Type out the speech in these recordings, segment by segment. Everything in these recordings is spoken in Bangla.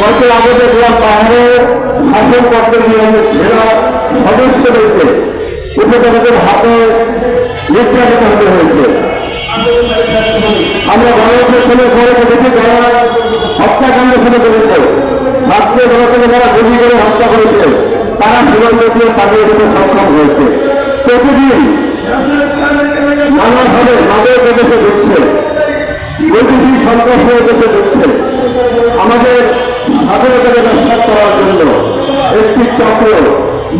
কত আগে দেখলাম পাহাড়ে শাসন করতে গিয়ে সেনা সদস্যদেরকে উপজাতিদের হাতে নির্যাতিত হতে হয়েছে। আমরা গণতন্ত্রের খবর দেখি যারা হত্যাকাণ্ড শুরু করেছে। ছাত্র জনতাকে যারা গুলি করে হত্যা করেছে, তারা সীমান্ত দিয়ে পাঠিয়ে দিতে সক্ষম হয়েছে। প্রতিদিন নানাভাবে মাদক দেশে ঢুকছে সন্ত্রাস হয়ে দেশে ঢুকছে আমাদের স্বাধীনতাকে রক্ষা করার জন্য একটি চক্র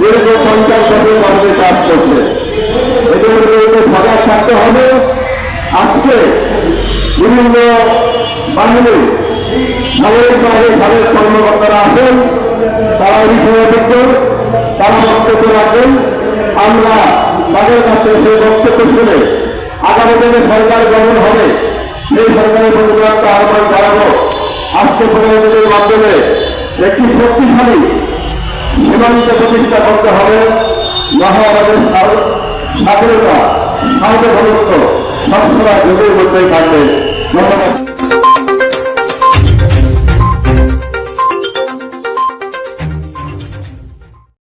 দীর্ঘ পঞ্চাশ বছর আমাদের কাজ করছে। এদের বিরুদ্ধে সজাগ থাকতে হবে। আজকে বিভিন্ন কর্মকর্তারা আছেন তারা এই বিষয়ে আমরা তাদের কাছে সেই বক্তব্য শুনে আগামী সরকার গঠন হবে। সেই সরকারের প্রতি আহ্বান জানাব প্রধানমন্ত্রীর মাধ্যমে একটি শক্তিশালী সীমান্ত প্রতিষ্ঠা করতে হবে। নাহ আমাদের স্বা- স্বাধীনতা সার্বভৌমত্ব সবসময় যুগের মধ্যেই থাকবে। ধন্যবাদ।